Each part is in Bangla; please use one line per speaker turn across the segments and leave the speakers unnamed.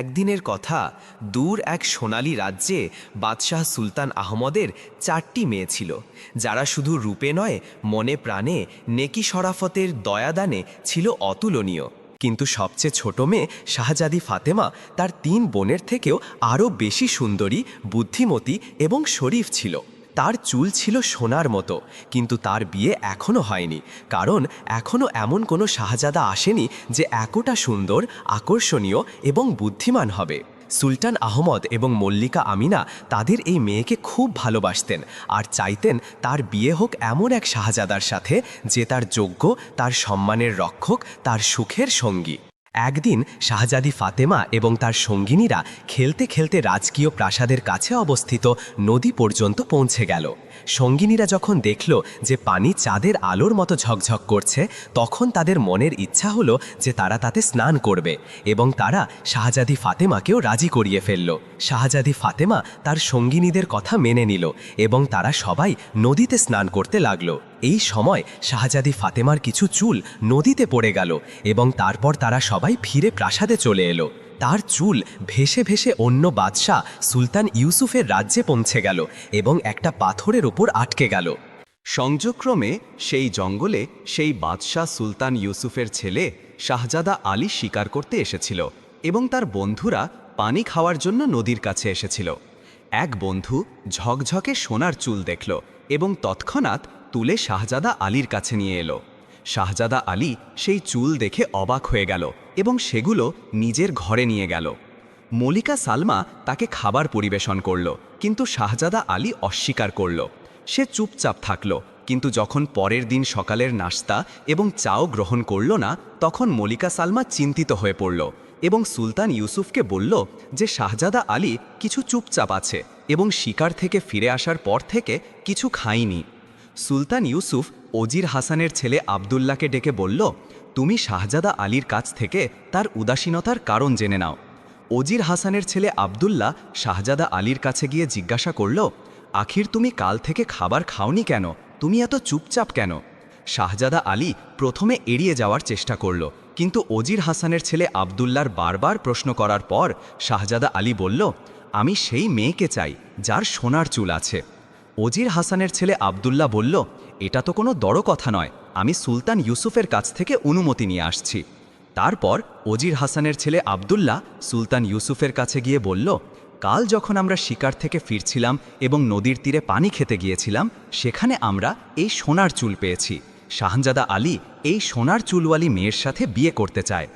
একদিনের কথা দূর এক সোনালী রাজ্যে বাদশাহ সুলতান আহমদের চারটি মেয়ে ছিল, যারা শুধু রূপে নয়, মনে প্রাণে নেকি শরাফতের দয়াদানে ছিল অতুলনীয়। কিন্তু সবচেয়ে ছোট মেয়ে শাহজাদি ফাতেমা তার তিন বোনের থেকেও আরও বেশি সুন্দরী, বুদ্ধিমতী এবং শরীফ ছিল। তার চুল ছিল সোনার মতো, কিন্তু তার বিয়ে এখনও হয়নি, কারণ এখনও এমন কোনো শাহজাদা আসেনি যে এতটা সুন্দর, আকর্ষণীয় এবং বুদ্ধিমান হবে। সুলতান আহমদ এবং মল্লিকা আমিনা তাদের এই মেয়েকে খুব ভালোবাসতেন আর চাইতেন তার বিয়ে হোক এমন এক শাহজাদার সাথে যে তার যোগ্য, তার সম্মানের রক্ষক, তার সুখের সঙ্গী। একদিন শাহজাদি ফাতেমা এবং তার সঙ্গিনীরা খেলতে খেলতে রাজকীয় প্রাসাদের কাছে অবস্থিত নদী পর্যন্ত পৌঁছে গেল। সঙ্গিনীরা যখন দেখল যে পানি চাঁদের আলোর মতো ঝকঝক করছে, তখন তাদের মনের ইচ্ছা হলো যে তারা তাতে স্নান করবে এবং তারা শাহজাদি ফাতেমাকেও রাজি করিয়ে ফেলল। শাহজাদি ফাতেমা তার সঙ্গিনীদের কথা মেনে নিল এবং তারা সবাই নদীতে স্নান করতে লাগল। এই সময় শাহজাদি ফাতেমার কিছু চুল নদীতে পড়ে গেল এবং তারপর তারা সবাই ফিরে প্রাসাদে চলে এলো। তার চুল ভেসে ভেসে অন্য বাদশাহ সুলতান ইউসুফের রাজ্যে পৌঁছে গেল এবং একটা পাথরের ওপর আটকে গেল।
সংযোগক্রমে সেই জঙ্গলে সেই বাদশাহ সুলতান ইউসুফের ছেলে শাহজাদা আলী শিকার করতে এসেছিল এবং তার বন্ধুরা পানি খাওয়ার জন্য নদীর কাছে এসেছিল। এক বন্ধু ঝকঝকে সোনার চুল দেখল এবং তৎক্ষণাৎ তুলে শাহজাদা আলীর কাছে নিয়ে এলো। শাহজাদা আলী সেই চুল দেখে অবাক হয়ে গেল এবং সেগুলো নিজের ঘরে নিয়ে গেল। মলিকা সালমা তাকে খাবার পরিবেশন করল, কিন্তু শাহজাদা আলী অস্বীকার করল। সে চুপচাপ থাকল, কিন্তু যখন পরের দিন সকালের নাস্তা এবং চাও গ্রহণ করল না, তখন মলিকা সালমা চিন্তিত হয়ে পড়ল এবং সুলতান ইউসুফকে বলল যে শাহজাদা আলী কিছু চুপচাপ আছে এবং শিকার থেকে ফিরে আসার পর থেকে কিছু খায়নি। সুলতান ইউসুফ অজির হাসানের ছেলে আবদুল্লাকে ডেকে বলল তুমি শাহজাদা আলীর কাছ থেকে তার উদাসীনতার কারণ জেনে নাও। অজির হাসানের ছেলে আবদুল্লাহ শাহজাদা আলীর কাছে গিয়ে জিজ্ঞাসা করল, আখির, তুমি কাল থেকে খাবার খাওনি কেন? তুমি এত চুপচাপ কেন? শাহজাদা আলী প্রথমে এড়িয়ে যাওয়ার চেষ্টা করল, কিন্তু অজির হাসানের ছেলে আবদুল্লার বারবার প্রশ্ন করার পর শাহজাদা আলী বলল, আমি সেই মেয়েকে চাই, যার সোনার চুল আছে। অজির হাসানের ছেলে আবদুল্লাহ বলল, এটা তো কোনো দড় কথা নয়। আমি সুলতান ইউসুফের কাছ থেকে অনুমতি নিয়ে আসছি। তারপর অজির হাসানের ছেলে আবদুল্লাহ সুলতান ইউসুফের কাছে গিয়ে বলল, কাল যখন আমরা শিকার থেকে ফিরছিলাম এবং নদীর তীরে পানি খেতে গিয়েছিলাম, সেখানে আমরা এই সোনার চুল পেয়েছি। শাহজাদা আলী এই সোনার চুলওয়ালি মেয়ের সাথে বিয়ে করতে চায়।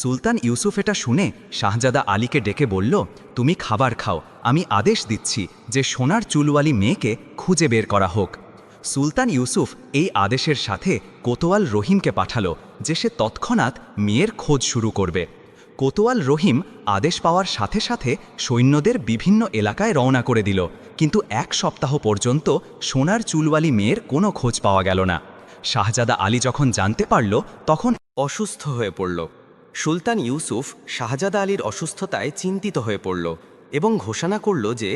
সুলতান ইউসুফ এটা শুনে শাহজাদা আলীকে ডেকে বলল, তুমি খাবার খাও, আমি আদেশ দিচ্ছি যে সোনার চুলওয়ালি মেয়েকে খুঁজে বের করা হোক। সুলতান ইউসুফ এই আদেশের সাথে কোতোয়াল রহিমকে পাঠালো, যে সে তৎক্ষণাৎ মেয়ের খোঁজ শুরু করবে। কোতোয়াল রহিম আদেশ পাওয়ার সাথে সাথে সৈন্যদের বিভিন্ন এলাকায় রওনা করে দিল, কিন্তু এক সপ্তাহ পর্যন্ত সোনার চুলওয়ালি মেয়ের কোনো খোঁজ পাওয়া গেল না। শাহজাদা আলী যখন জানতে পারল, তখন
অসুস্থ হয়ে পড়ল। সুলতান ইউসুফ শাহজাদা আলীর অসুস্থতায় চিন্তিত হয়ে পড়ল। এবং ঘোষণা করল যে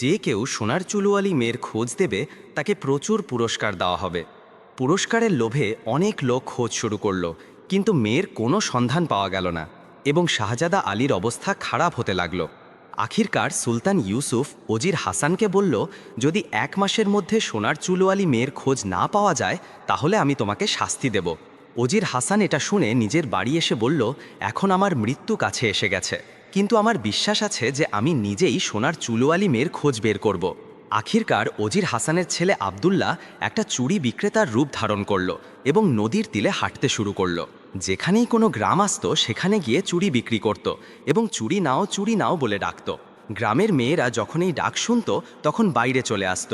যে কেউ সোনার চুলুয়ালি মেয়ের খোঁজ দেবে, তাকে প্রচুর পুরস্কার দেওয়া হবে। পুরস্কারের লোভে অনেক লোক খোঁজ শুরু করল, কিন্তু মেয়ের কোনো সন্ধান পাওয়া গেল না এবং শাহজাদা আলীর অবস্থা খারাপ হতে লাগল। আখিরকার সুলতান ইউসুফ অজির হাসানকে বলল, যদি এক মাসের মধ্যে সোনার চুলওয়ালি মেয়ের খোঁজ না পাওয়া যায়, তাহলে আমি তোমাকে শাস্তি দেব। অজির হাসান এটা শুনে নিজের বাড়ি এসে বলল, এখন আমার মৃত্যু কাছে এসে গেছে। কিন্তু আমার বিশ্বাস আছে যে আমি নিজেই সোনার চুলওয়ালি মেয়ের খোঁজ বের করব। আখিরকার অজির হাসানের ছেলে আবদুল্লাহ একটা চুরি বিক্রেতার রূপ ধারণ করল এবং নদীর তীরে হাঁটতে শুরু করল। যেখানেই কোনো গ্রাম আসত, সেখানে গিয়ে চুরি বিক্রি করত এবং চুরি নাও চুরি নাও বলে ডাকত। গ্রামের মেয়েরা যখন এই ডাক শুনত, তখন বাইরে চলে আসত।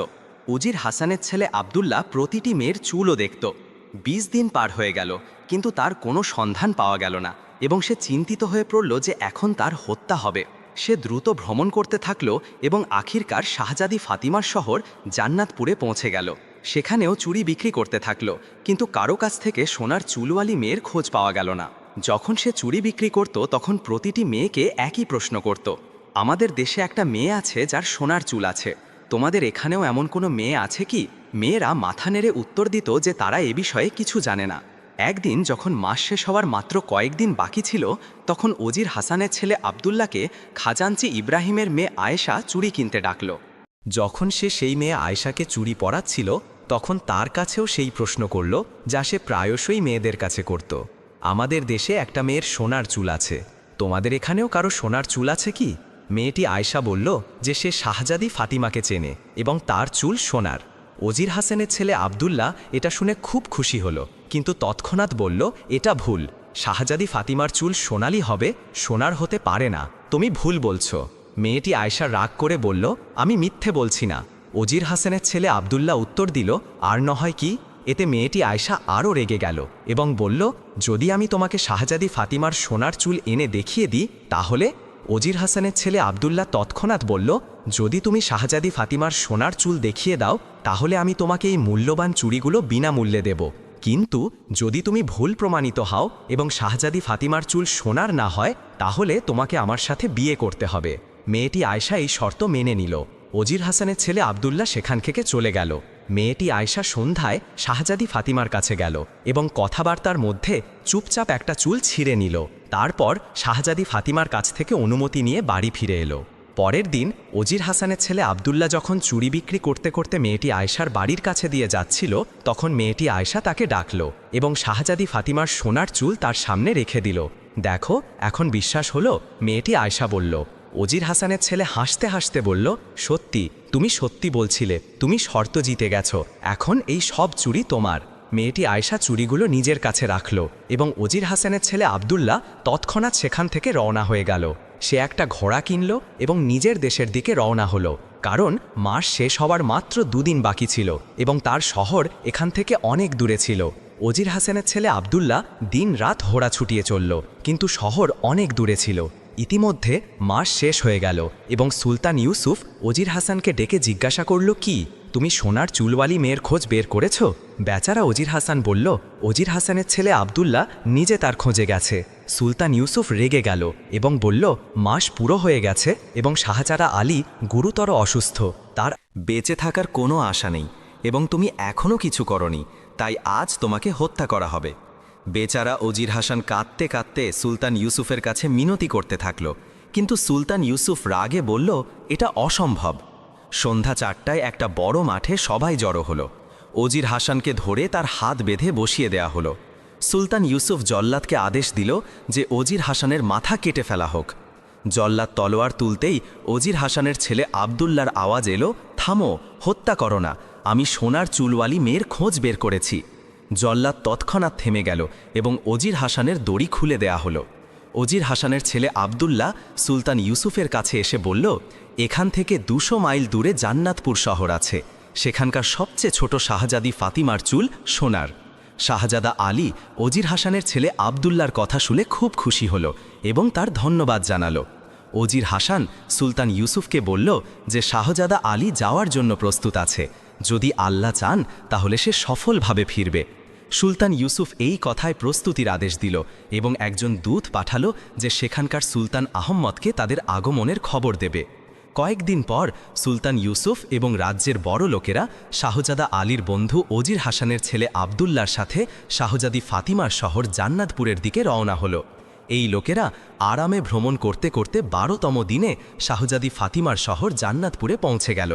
উজির হাসানের ছেলে আবদুল্লাহ প্রতিটি মেয়ের চুলও দেখত। বিশ দিন পার হয়ে গেল, কিন্তু তার কোনো সন্ধান পাওয়া গেল না। এবং সে চিন্তিত হয়ে পড়ল যে এখন তার হত্যা হবে। সে দ্রুত ভ্রমণ করতে থাকল এবং আখিরকার শাহজাদি ফাতিমার শহর জান্নাতপুরে পৌঁছে গেল। সেখানেও চুরি বিক্রি করতে থাকল, কিন্তু কারও কাছ থেকে সোনার চুলওয়ালি মেয়ের খোঁজ পাওয়া গেল না। যখন সে চুরি বিক্রি করত, তখন প্রতিটি মেয়েকে একই প্রশ্ন করত, আমাদের দেশে একটা মেয়ে আছে যার সোনার চুল আছে। তোমাদের এখানেও এমন কোনো মেয়ে আছে কি? মেয়েরা মাথা নেড়ে উত্তর দিত যে তারা এ বিষয়ে কিছু জানে না। একদিন যখন মাস শেষ হওয়ার মাত্র কয়েকদিন বাকি ছিল, তখন ওজির হাসানের ছেলে আবদুল্লাকে খাজাঞ্চি ইব্রাহিমের মেয়ে আয়েশা চুরি কিনতে ডাকল।
যখন সে সেই মেয়ে আয়েশাকে চুরি পরাচ্ছিল, তখন তার কাছেও সেই প্রশ্ন করল, যা সে প্রায়শই মেয়েদের কাছে করত। আমাদের দেশে একটা মেয়ের সোনার চুল আছে। তোমাদের এখানেও কারও সোনার চুল আছে কি? মেয়েটি আয়শা বলল যে সে শাহজাদি ফাতিমাকে চেনে এবং তার চুল সোনার। ওজির হাসানের ছেলে আবদুল্লাহ এটা শুনে খুব খুশি হলো। কিন্তু তৎক্ষণাৎ বলল, এটা ভুল। শাহজাদি ফাতিমার চুল সোনালি হবে, সোনার হতে পারে না। তুমি ভুল বলছো। মেয়েটি আয়সা রাগ করে বলল, আমি মিথ্যে বলছি না। অজির হাসানের ছেলে আবদুল্লাহ উত্তর দিল, আর নহয় কি? এতে মেয়েটি আয়সা আরও রেগে গেল এবং বলল, যদি আমি তোমাকে শাহজাদি ফাতিমার সোনার চুল এনে দেখিয়ে দিই, তাহলে? অজির হাসানের ছেলে আবদুল্লাহ তৎক্ষণাৎ বলল, যদি তুমি শাহজাদি ফাতিমার সোনার চুল দেখিয়ে দাও, তাহলে আমি তোমাকে এই মূল্যবান চুড়িগুলো বিনামূল্যে দেব। কিন্তু যদি তুমি ভুল প্রমাণিত হও এবং শাহজাদি ফাতিমার চুল সোনার না হয়, তাহলে তোমাকে আমার সাথে বিয়ে করতে হবে। মেয়েটি আয়শা এই শর্ত মেনে নিল। ওজির হাসানের ছেলে আবদুল্লাহ সেখান থেকে চলে গেল। মেয়েটি আয়শা সন্ধ্যায় শাহজাদি ফাতিমার কাছে গেল এবং কথাবার্তার মধ্যে চুপচাপ একটা চুল ছিঁড়ে নিল। তারপর শাহজাদি ফাতিমার কাছ থেকে অনুমতি নিয়ে বাড়ি ফিরে এলো। পরের দিন ওজির হাসানের ছেলে আবদুল্লাহ যখন চুরি বিক্রি করতে করতে মেয়েটি আয়শার বাড়ির কাছে দিয়ে যাচ্ছিল, তখন মেয়েটি আয়শা তাকে ডাকল এবং শাহজাদি ফাতিমার সোনার চুল তার সামনে রেখে দিল। দেখো, এখন বিশ্বাস হলো? মেয়েটি আয়শা বলল। ওজির হাসানের ছেলে হাসতে হাসতে বলল, সত্যি, তুমি সত্যি বলছিলে, তুমি শর্ত জিতে গেছো, এখন এই সব চুরি তোমার। মেয়েটি আয়শা চুরিগুলো নিজের কাছে রাখল এবং ওজির হাসানের ছেলে আবদুল্লাহ তৎক্ষণাৎ সেখান থেকে রওনা হয়ে গেল। সে একটা ঘোড়া কিনল এবং নিজের দেশের দিকে রওনা হলো, কারণ মাস শেষ হওয়ার মাত্র দুদিন বাকি ছিল এবং তার শহর এখান থেকে অনেক দূরে ছিল। ওজির হাসানের ছেলে আবদুল্লাহ দিন রাত হোড়া ছুটিয়ে চলল, কিন্তু শহর অনেক দূরে ছিল। ইতিমধ্যে মাস শেষ হয়ে গেল এবং সুলতান ইউসুফ অজির হাসানকে ডেকে জিজ্ঞাসা করল, কি? তুমি সোনার চুলওয়ালি মেয়ের খোঁজ বের করেছ? বেচারা ওজির হাসান বলল অজির হাসানের ছেলে আবদুল্লাহ নিজে তার খোঁজে গেছে। সুলতান ইউসুফ রেগে গেল এবং বলল, মাস পুরো হয়ে গেছে এবং শাহজারা আলী গুরুতর অসুস্থ। তার বেঁচে থাকার কোনো আশা নেই এবং তুমি এখনও কিছু করনি, তাই আজ তোমাকে হত্যা করা হবে। বেচারা ওজির হাসান কাঁদতে কাঁদতে সুলতান ইউসুফের কাছে মিনতি করতে থাকল, কিন্তু সুলতান ইউসুফ রাগে বলল, এটা অসম্ভব। সন্ধ্যা চারটায় একটা বড় মাঠে সবাই জড়ো হলো। ওজির হাসানকে ধরে তার হাত বেঁধে বসিয়ে দেয়া হলো। সুলতান ইউসুফ জল্লাদকে আদেশ দিল যে ওজির হাসানের মাথা কেটে ফেলা হোক। জল্লাদ তলোয়ার তুলতেই ওজির হাসানের ছেলে আবদুল্লার আওয়াজ এলো, থামো, হত্যা করো না, আমি সোনার চুলওয়ালি মেয়ের খোঁজ বের করেছি। জল্লাদ তৎক্ষণাৎ থেমে গেল এবং ওজির হাসানের দড়ি খুলে দেয়া হলো। ওজির হাসানের ছেলে আবদুল্লাহ সুলতান ইউসুফের কাছে এসে বলল এখান থেকে দুশো মাইল দূরে জান্নাতপুর শহর আছে। সেখানকার সবচেয়ে ছোট শাহজাদি ফাতিমার চুল সোনার। শাহজাদা আলী ওজির হাসানের ছেলে আবদুল্লার কথা শুনে খুব খুশি হল এবং তার ধন্যবাদ জানালো। ওজির হাসান সুলতান ইউসুফকে বলল যে, শাহজাদা আলী যাওয়ার জন্য প্রস্তুত আছে। যদি আল্লাহ চান, তাহলে সে সফলভাবে ফিরবে। সুলতান ইউসুফ এই কথায় প্রস্তুতির আদেশ দিল এবং একজন দূত পাঠালো যে, সেখানকার সুলতান আহম্মদকে তাদের আগমনের খবর দেবে। কয়েকদিন পর সুলতান ইউসুফ এবং রাজ্যের বড় লোকেরা শাহজাদা আলীর বন্ধু ওজির হাসানের ছেলে আবদুল্লার সাথে শাহজাদি ফাতিমার শহর জান্নাতপুরের দিকে রওনা হলো। এই লোকেরা আরামে ভ্রমণ করতে করতে বারোতম দিনে শাহজাদি ফাতিমার শহর জান্নাতপুরে পৌঁছে গেল।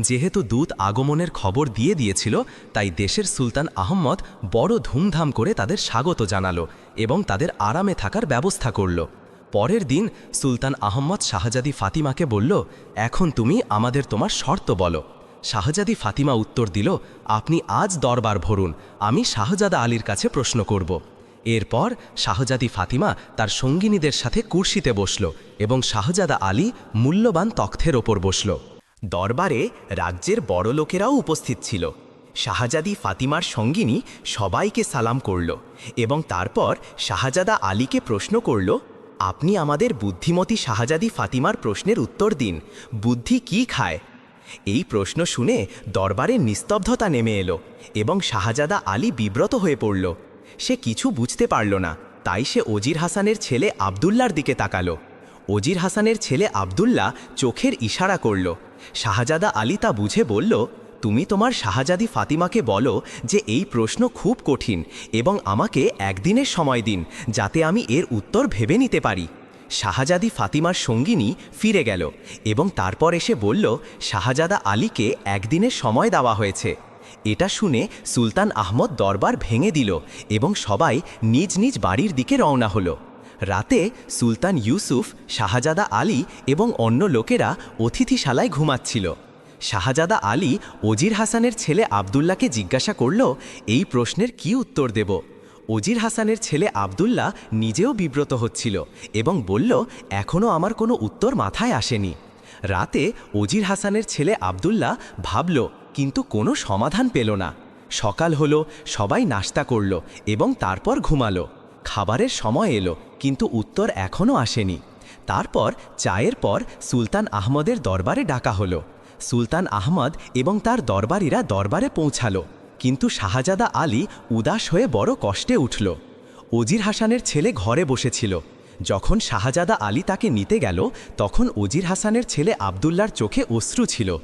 যেহেতু দূত আগমনের খবর দিয়ে দিয়েছিল, তাই দেশের সুলতান আহম্মদ বড় ধুমধাম করে তাদের স্বাগত জানালো এবং তাদের আরামে থাকার ব্যবস্থা করল। পরের দিন সুলতান আহম্মদ শাহজাদি ফাতিমাকে বলল, এখন তুমি আমাদের তোমার শর্ত বলো। শাহজাদি ফাতিমা উত্তর দিল, আপনি আজ দরবার ভরুন, আমি শাহজাদা আলীর কাছে প্রশ্ন করব। এরপর শাহজাদি ফাতিমা তার সঙ্গিনীদের সাথে কুর্সিতে বসল এবং শাহজাদা আলী মূল্যবান তখ্তের ওপর বসল। দরবারে রাজ্যের বড় লোকেরাও উপস্থিত ছিল। শাহজাদি ফাতিমার সঙ্গিনী সবাইকে সালাম করল এবং তারপর শাহজাদা আলীকে প্রশ্ন করল আপনি আমাদের বুদ্ধিমতী শাহজাদি ফাতিমার প্রশ্নের উত্তর দিন। বুদ্ধি কি খায়? এই প্রশ্ন শুনে দরবারে নিস্তব্ধতা নেমে এলো এবং শাহজাদা আলী বিব্রত হয়ে পড়ল। সে কিছু বুঝতে পারল না, তাই সে অজির হাসানের ছেলে আবদুল্লার দিকে তাকালো। ওজির হাসানের ছেলে আবদুল্লাহ চোখের ইশারা করল। শাহজাদা আলী তা বুঝে বলল
তুমি তোমার শাহজাদি ফাতিমাকে বলো যে এই প্রশ্ন খুব কঠিন এবং আমাকে একদিনের সময় দিন, যাতে আমি এর উত্তর ভেবে নিতে পারি। শাহজাদি ফাতিমার সঙ্গিনী ফিরে গেল এবং তারপর এসে বলল, শাহজাদা আলীকে একদিনের সময় দেওয়া হয়েছে। এটা শুনে সুলতান আহমদ দরবার ভেঙে দিল এবং সবাই নিজ নিজ বাড়ির দিকে রওনা হলো। রাতে সুলতান ইউসুফ, শাহজাদা আলী এবং অন্য লোকেরা অতিথিশালায় ঘুমাচ্ছিল। শাহজাদা আলী ওজির হাসানের ছেলে আবদুল্লাকে জিজ্ঞাসা করল, এই প্রশ্নের কি উত্তর দেব? ওজির হাসানের ছেলে আবদুল্লাহ নিজেও বিব্রত হচ্ছিল এবং বলল এখনও আমার কোনো উত্তর মাথায় আসেনি। রাতে ওজির হাসানের ছেলে আবদুল্লাহ ভাবল, কিন্তু কোনো সমাধান পেল না। সকাল হলো, সবাই নাস্তা করল এবং তারপর ঘুমালো। খাবারের সময় এলো, কিন্তু উত্তর এখনও আসেনি। তারপর চায়ের পর সুলতান আহমদের দরবারে ডাকা হলো। সুলতান আহমদ এবং তার দরবারিরা দরবারে পৌঁছাল। কিন্তু শাহজাদা আলী উদাস হয়ে বড় কষ্টে উঠল। ওজির হাসানের ছেলে ঘরে বসেছিল। যখন শাহজাদা আলী তাকে নিতে গেল, তখন ওজির হাসানের ছেলে আবদুল্লার চোখে অশ্রু ছিল।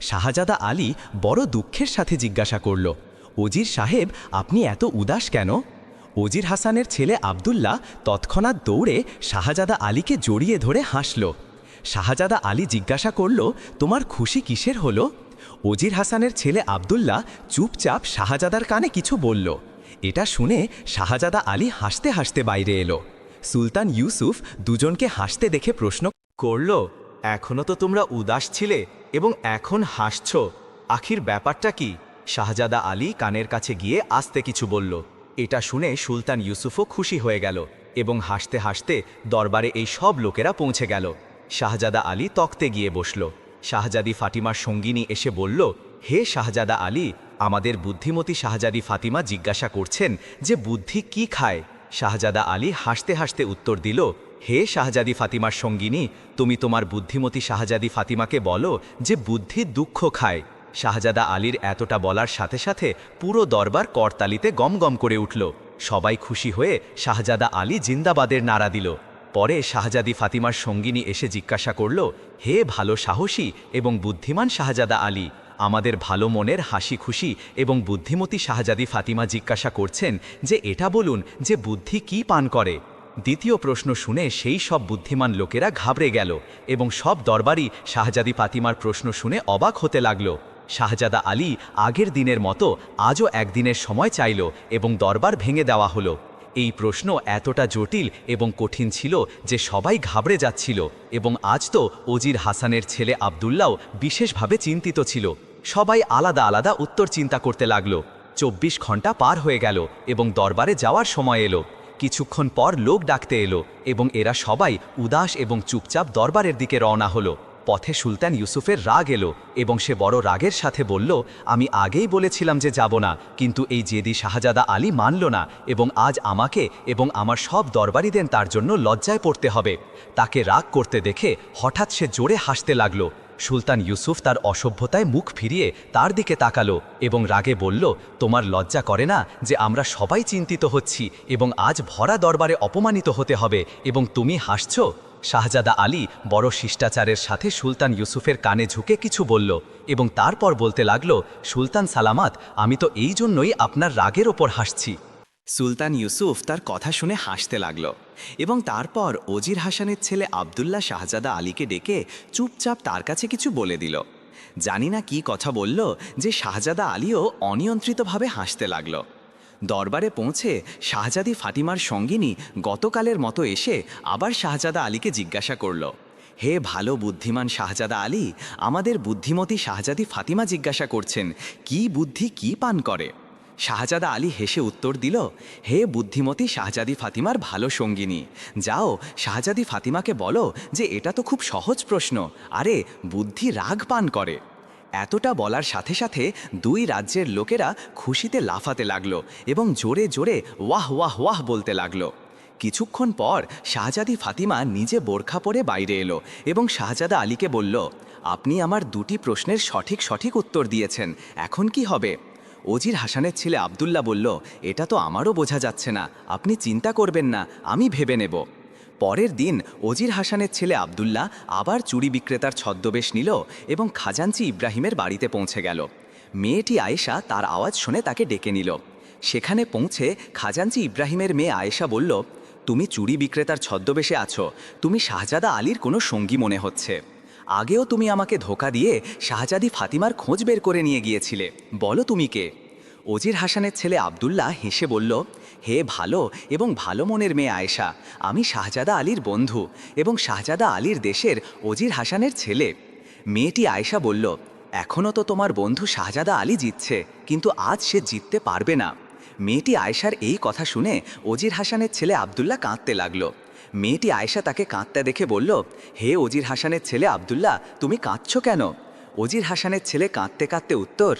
শাহজাদা আলী বড় দুঃখের সাথে জিজ্ঞাসা করল, ওজির সাহেব, আপনি এত উদাস কেন? ওজির হাসানের ছেলে আবদুল্লাহ তৎক্ষণাৎ দৌড়ে শাহজাদা আলীকে জড়িয়ে ধরে হাসল। শাহজাদা আলী জিজ্ঞাসা করল, তোমার খুশি কিসের হলো? ওজির হাসানের ছেলে আবদুল্লাহ চুপচাপ শাহজাদার কানে কিছু বলল। এটা শুনে শাহজাদা আলী হাসতে হাসতে বাইরে এলো। সুলতান ইউসুফ দুজনকে হাসতে দেখে প্রশ্ন
করল এখনও তো তোমরা উদাস ছিলে এবং এখন হাসছ। আখির ব্যাপারটা কি? শাহজাদা আলী কানের কাছে গিয়ে আস্তে কিছু বলল। এটা শুনে সুলতান ইউসুফও খুশি হয়ে গেল এবং হাসতে হাসতে দরবারে এই সব লোকেরা পৌঁছে গেল। শাহজাদা আলী তক্তে গিয়ে বসল। শাহজাদি ফাতিমার সঙ্গিনী এসে বলল, হে শাহজাদা আলী, আমাদের বুদ্ধিমতী শাহজাদি ফাতিমা জিজ্ঞাসা করছেন যে বুদ্ধি কি খায়? শাহজাদা আলী হাসতে হাসতে উত্তর দিল, হে শাহজাদি ফাতিমার সঙ্গিনী, তুমি তোমার বুদ্ধিমতী শাহজাদি ফাতিমাকে বলো যে বুদ্ধি দুঃখ খায়। শাহজাদা আলীর এতটা বলার সাথে সাথে পুরো দরবার করতালিতে গম গম করে উঠল। সবাই খুশি হয়ে শাহজাদা আলী জিন্দাবাদের নাড়া দিল। পরে শাহজাদি ফাতিমার সঙ্গিনী এসে জিজ্ঞাসা করল, হে ভালো সাহসী এবং বুদ্ধিমান শাহজাদা আলী, আমাদের ভালো মনের হাসি খুশি এবং বুদ্ধিমতী শাহজাদি ফাতিমা জিজ্ঞাসা করছেন যে এটা বলুন যে বুদ্ধি কি পান করে? দ্বিতীয় প্রশ্ন শুনে সেই সব বুদ্ধিমান লোকেরা ঘাবড়ে গেল এবং সব দরবারই শাহজাদি ফাতিমার প্রশ্ন শুনে অবাক হতে লাগল। শাহজাদা আলী আগের দিনের মতো আজও একদিনের সময় চাইল এবং দরবার ভেঙে দেওয়া হলো। এই প্রশ্ন এতটা জটিল এবং কঠিন ছিল যে সবাই ঘাবড়ে যাচ্ছিল এবং আজ তো অজির হাসানের ছেলে আবদুল্লাও বিশেষভাবে চিন্তিত ছিল। সবাই আলাদা আলাদা উত্তর চিন্তা করতে লাগল। চব্বিশ ঘণ্টা পার হয়ে গেল এবং দরবারে যাওয়ার সময় এলো। কিছুক্ষণ পর লোক ডাকতে এলো এবং এরা সবাই উদাস এবং চুপচাপ দরবারের দিকে রওনা হলো। পথে সুলতান ইউসুফের রাগ এলো এবং সে বড় রাগের সাথে বলল, আমি আগেই বলেছিলাম যে যাব না, কিন্তু এই জেদি শাহজাদা আলী মানল না এবং আজ আমাকে এবং আমার সব দরবারিদেন তার জন্য লজ্জায় পড়তে হবে। তাকে রাগ করতে দেখে হঠাৎ সে জোরে হাসতে লাগল। সুলতান ইউসুফ তার অসভ্যতায় মুখ ফিরিয়ে তার দিকে তাকালো এবং রাগে বলল, তোমার লজ্জা করে না যে আমরা সবাই চিন্তিত হচ্ছি এবং আজ ভরা দরবারে অপমানিত হতে হবে এবং তুমি হাসছ? শাহজাদা আলী বড় শিষ্টাচারের সাথে সুলতান ইউসুফের কানে ঝুঁকে কিছু বলল এবং তারপর বলতে লাগল, সুলতান সালামাত, আমি তো এই জন্যই আপনার রাগের ওপর হাসছি।
সুলতান ইউসুফ তার কথা শুনে হাসতে লাগল এবং তারপর অজির হাসানের ছেলে আবদুল্লাহ শাহজাদা আলীকে ডেকে চুপচাপ তার কাছে কিছু বলে দিল। জানি না কি কথা বলল, যে শাহজাদা আলীও অনিয়ন্ত্রিতভাবে হাসতে লাগল। দরবারে পৌঁছে শাহজাদি ফাতিমার সঙ্গিনী গতকালের মতো এসে আবার শাহজাদা আলীকে জিজ্ঞাসা করল, হে ভালো বুদ্ধিমান শাহজাদা আলী, আমাদের বুদ্ধিমতী শাহজাদি ফাতিমা জিজ্ঞাসা করছেন, কি বুদ্ধি কি পান করে? শাহজাদা আলী হেসে উত্তর দিল, হে বুদ্ধিমতী শাহজাদি ফাতিমার ভালো সঙ্গিনী, যাও শাহজাদি ফাতিমাকে বলো যে এটা তো খুব সহজ প্রশ্ন, আরে বুদ্ধি রাগ পান করে। এতটা বলার সাথে সাথে দুই রাজ্যের লোকেরা খুশিতে লাফাতে লাগল এবং জোরে জোরে ওয়াহ ওয়াহ ওয়াহ বলতে লাগল। কিছুক্ষণ পর শাহজাদি ফাতিমা নিজে বোরখা পরে বাইরে এলো এবং শাহজাদা আলীকে বলল, আপনি আমার দুটি প্রশ্নের সঠিক সঠিক উত্তর দিয়েছেন, এখন কি হবে? অজির হাসানের ছেলে আবদুল্লা বলল, এটা তো আমারও বোঝা যাচ্ছে না, আপনি চিন্তা করবেন না, আমি ভেবে নেব। পরের দিন অজির হাসানের ছেলে আবদুল্লাহ আবার চুরি বিক্রেতার ছদ্মবেশ নিল এবং খাজাঞ্চি ইব্রাহিমের বাড়িতে পৌঁছে গেল।
মেয়েটি আয়েশা তার আওয়াজ শুনে তাকে ডেকে নিল। সেখানে পৌঁছে খাজাঞ্চি ইব্রাহিমের মেয়ে আয়েশা বলল, তুমি চুরি বিক্রেতার ছদ্মবেশে আছো। তুমি শাহজাদা আলীর কোনো সঙ্গী মনে হচ্ছে। আগেও তুমি আমাকে ধোকা দিয়ে শাহজাদি ফাতিমার খোঁজ বের করে নিয়ে গিয়েছিলে। বলো তুমি কে? অজির হাসানের ছেলে আবদুল্লাহ হেসে বলল হে ভালো এবং ভালো মনের মেয়ে আয়েশা, আমি শাহজাদা আলীর বন্ধু এবং শাহজাদা আলীর দেশের অজির হাসানের ছেলে। মেয়েটি আয়েশা বলল এখনও তো তোমার বন্ধু শাহজাদা আলী জিতছে, কিন্তু আজ সে জিততে পারবে না। মেয়েটি আয়েশার এই কথা শুনে অজির হাসানের ছেলে আবদুল্লাহ কাঁদতে লাগল। মেয়েটি আয়েশা তাকে কাঁদতে দেখে বলল, হে অজির হাসানের ছেলে আবদুল্লাহ, তুমি কাঁদছো কেন? অজির হাসানের ছেলে কাঁদতে কাঁদতে উত্তর,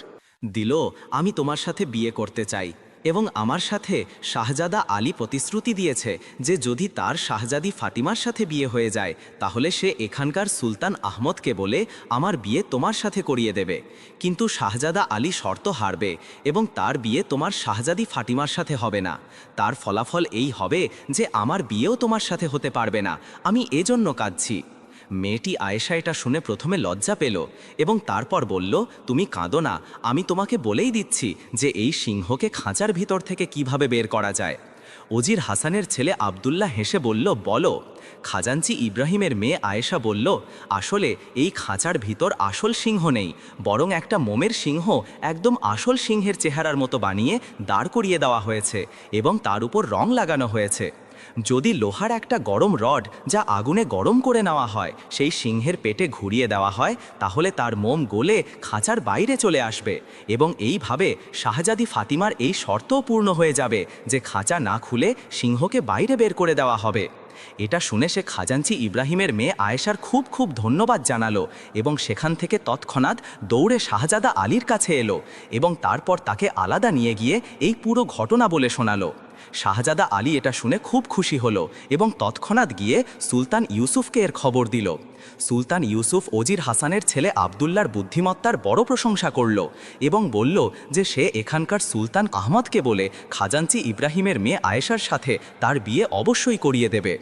দিল, আমি তোমার সাথে বিয়ে করতে চাই। এবং আমার সাথে শাহজাদা আলী প্রতিশ্রুতি দিয়েছে যে যদি তার শাহজাদি ফাতিমার সাথে বিয়ে হয়ে যায়, তাহলে সে এখানকার সুলতান আহমদকে বলে আমার বিয়ে তোমার সাথে করিয়ে দেবে। কিন্তু শাহজাদা আলী শর্ত হারবে এবং তার বিয়ে তোমার শাহজাদি ফাতিমার সাথে হবে না। তার ফলাফল এই হবে যে আমার বিয়েও তোমার সাথে হতে পারবে না। আমি এজন্য কাঁদছি। মেয়েটি আয়েশা এটা শুনে প্রথমে লজ্জা পেল এবং তারপর বলল, তুমি কাঁদো না, আমি তোমাকে বলেই দিচ্ছি যে এই সিংহকে খাঁচার ভিতর থেকে কীভাবে বের করা যায়। অজির হাসানের ছেলে আবদুল্লাহ হেসে বলল, বলো। খাজাঞ্চি ইব্রাহিমের মেয়ে আয়েশা বলল, আসলে এই খাঁচার ভিতর আসল সিংহ নেই, বরং একটা মোমের সিংহ একদম আসল সিংহের চেহারার মতো বানিয়ে দাঁড় করিয়ে দেওয়া হয়েছে এবং তার উপর রং লাগানো হয়েছে। যদি লোহার একটা গরম রড যা আগুনে গরম করে নেওয়া হয়, সেই সিংহের পেটে ঘুরিয়ে দেওয়া হয়, তাহলে তার মোম গলে খাঁচার বাইরে চলে আসবে এবং এইভাবে শাহজাদি ফাতিমার এই শর্তও পূর্ণ হয়ে যাবে যে খাঁচা না খুলে সিংহকে বাইরে বের করে দেওয়া হবে। এটা শুনে সে খাজাঞ্চি ইব্রাহিমের মেয়ে আয়েশার খুব খুব ধন্যবাদ জানালো এবং সেখান থেকে তৎক্ষণাৎ দৌড়ে শাহজাদা আলীর কাছে এলো এবং তারপর তাকে আলাদা নিয়ে গিয়ে এই পুরো ঘটনা বলে শোনালো। শাহজাদা আলী এটা শুনে খুব খুশি হলো এবং তৎক্ষণাৎ গিয়ে সুলতান ইউসুফকে এর খবর দিল। সুলতান ইউসুফ অজির হাসানের ছেলে আবদুল্লার বুদ্ধিমত্তার বড় প্রশংসা করল এবং বলল যে সে এখানকার সুলতান আহমদকে বলে খাজাঞ্চি ইব্রাহিমের মেয়ে আয়েশার সাথে তার বিয়ে অবশ্যই করিয়ে দেবে।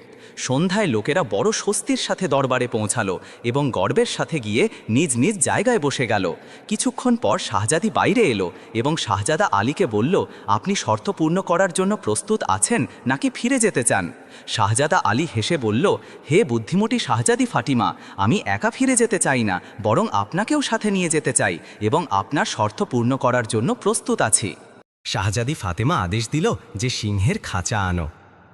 সন্ধ্যায় লোকেরা বড় স্বস্তির সাথে দরবারে পৌঁছালো এবং গর্বের সাথে গিয়ে নিজ নিজ জায়গায় বসে গেল। কিছুক্ষণ পর শাহজাদি বাইরে এলো এবং শাহজাদা আলীকে বলল, আপনি শর্ত পূর্ণ করার জন্য প্রস্তুত আছেন নাকি ফিরে যেতে চান? শাহজাদা আলী হেসে বলল, হে বুদ্ধিমতী শাহজাদি ফাটিমা আমি একা ফিরে যেতে চাই না, বরং আপনাকেও সাথে নিয়ে যেতে চাই এবং আপনার শর্ত পূর্ণ করার জন্য প্রস্তুত আছি।
শাহজাদি ফাতেমা আদেশ দিল যে সিংহের খাঁচা আনো।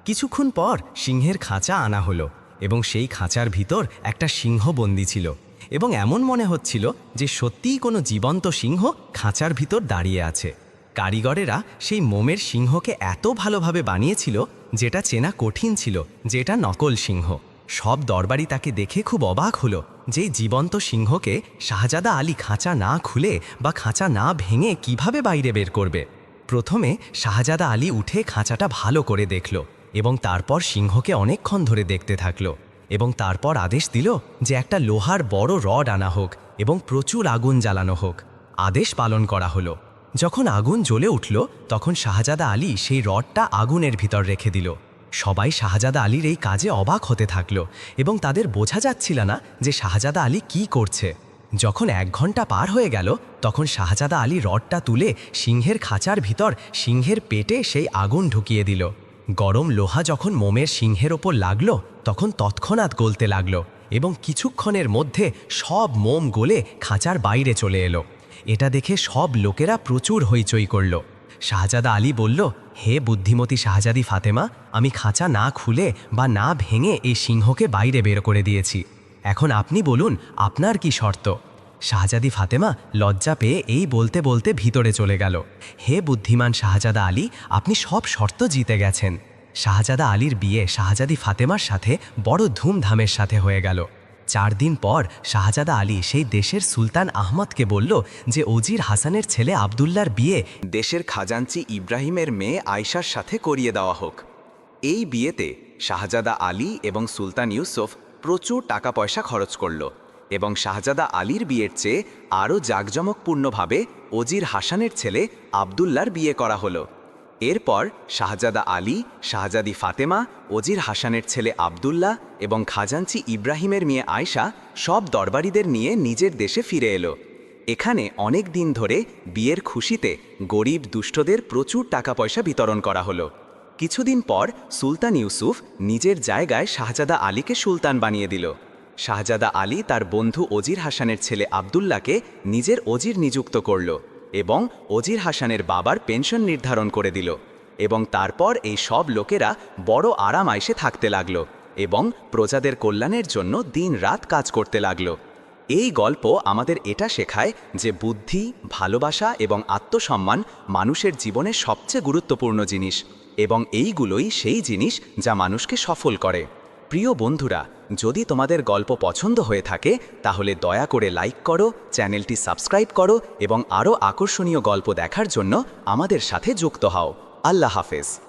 কিছুক্ষণ পর সিংহের খাঁচা আনা হলো এবং সেই খাঁচার ভিতর একটা সিংহ বন্দি ছিল এবং এমন মনে হচ্ছিল যে সত্যিই কোনো জীবন্ত সিংহ খাঁচার ভিতর দাঁড়িয়ে আছে। কারিগরেরা সেই মোমের সিংহকে এত ভালোভাবে বানিয়েছিল যেটা চেনা কঠিন ছিল, যেটা নকল সিংহ। সব দরবারি তাকে দেখে খুব অবাক হলো যে জীবন্ত সিংহকে শাহজাদা আলী খাঁচা না খুলে বা খাঁচা না ভেঙে কীভাবে বাইরে বের করবে। প্রথমে শাহজাদা আলী উঠে খাঁচাটা ভালো করে দেখল। এবং তারপর সিংহকে অনেকক্ষণ ধরে দেখতে থাকল এবং তারপর আদেশ দিল যে একটা লোহার বড় রড আনা হোক এবং প্রচুর আগুন জ্বালানো হোক। আদেশ পালন করা হলো। যখন আগুন জ্বলে উঠল, তখন শাহজাদা আলী সেই রডটা আগুনের ভিতর রেখে দিল। সবাই শাহজাদা আলীর এই কাজে অবাক হতে থাকল এবং তাদের বোঝা যাচ্ছিল না যে শাহজাদা আলী কি করছে। যখন এক ঘণ্টা পার হয়ে গেল, তখন শাহজাদা আলী রডটা তুলে সিংহের খাঁচার ভিতর সিংহের পেটে সেই আগুন ঢুকিয়ে দিল। গরম লোহা যখন মোমের সিংহের ওপর লাগল, তখন তৎক্ষণাৎ গলতে লাগল এবং কিছুক্ষণের মধ্যে সব মোম গলে খাঁচার বাইরে চলে এলো। এটা দেখে সব লোকেরা প্রচুর হইচই করল। শাহজাদা আলী বলল, হে বুদ্ধিমতী শাহজাদি ফাতেমা, আমি খাঁচা না খুলে বা না ভেঙে এই সিংহকে বাইরে বের করে দিয়েছি। এখন আপনি বলুন, আপনার কি শর্ত? শাহজাদি ফাতেমা লজ্জা পেয়ে এই বলতে বলতে ভিতরে চলে গেল। হে বুদ্ধিমান শাহজাদা আলী, আপনি সব শর্ত জিতে গেছেন। শাহজাদা আলীর বিয়ে শাহজাদি ফাতেমার সাথে বড় ধুমধামের সাথে হয়ে গেল। চার দিন পর শাহজাদা আলী সেই দেশের সুলতান আহমদকে বলল যে ওজির হাসানের ছেলে আবদুল্লার বিয়ে
দেশের খাজাঞ্চি ইব্রাহিমের মেয়ে আয়শার সাথে করিয়ে দেওয়া হোক। এই বিয়েতে শাহজাদা আলী এবং সুলতান ইউসুফ প্রচুর টাকা পয়সা খরচ করল। এবং শাহজাদা আলীর বিয়ের চেয়ে আরও জাঁকজমকপূর্ণভাবে অজির হাসানের ছেলে আবদুল্লার বিয়ে করা হলো। এরপর শাহজাদা আলী, শাহজাদি ফাতেমা অজির হাসানের ছেলে আবদুল্লাহ এবং খাজাঞ্চি ইব্রাহিমের মেয়ে আয়শা সব দরবারিদের নিয়ে নিজের দেশে ফিরে এলো। এখানে অনেক দিন ধরে বিয়ের খুশিতে গরিব দুষ্টদের প্রচুর টাকা পয়সা বিতরণ করা হলো। কিছুদিন পর সুলতান ইউসুফ নিজের জায়গায় শাহজাদা আলীকে সুলতান বানিয়ে দিল। শাহজাদা আলী তার বন্ধু অজির হাসানের ছেলে আবদুল্লাকে নিজের অজির নিযুক্ত করল এবং অজির হাসানের বাবার পেনশন নির্ধারণ করে দিল এবং তারপর এই সব লোকেরা বড় আরাম আইসে থাকতে লাগল এবং প্রজাদের কল্যাণের জন্য দিন রাত কাজ করতে লাগল। এই গল্প আমাদের এটা শেখায় যে বুদ্ধি, ভালোবাসা এবং আত্মসম্মান মানুষের জীবনের সবচেয়ে গুরুত্বপূর্ণ জিনিস এবং এইগুলোই সেই জিনিস যা মানুষকে সফল করে। প্রিয় বন্ধুরা যদি তোমাদের গল্প পছন্দ হয়ে থাকে, তাহলে দয়া করে লাইক করো, চ্যানেলটি সাবস্ক্রাইব করো এবং আরও আকর্ষণীয় গল্প দেখার জন্য আমাদের সাথে যুক্ত হও। আল্লাহ হাফেজ।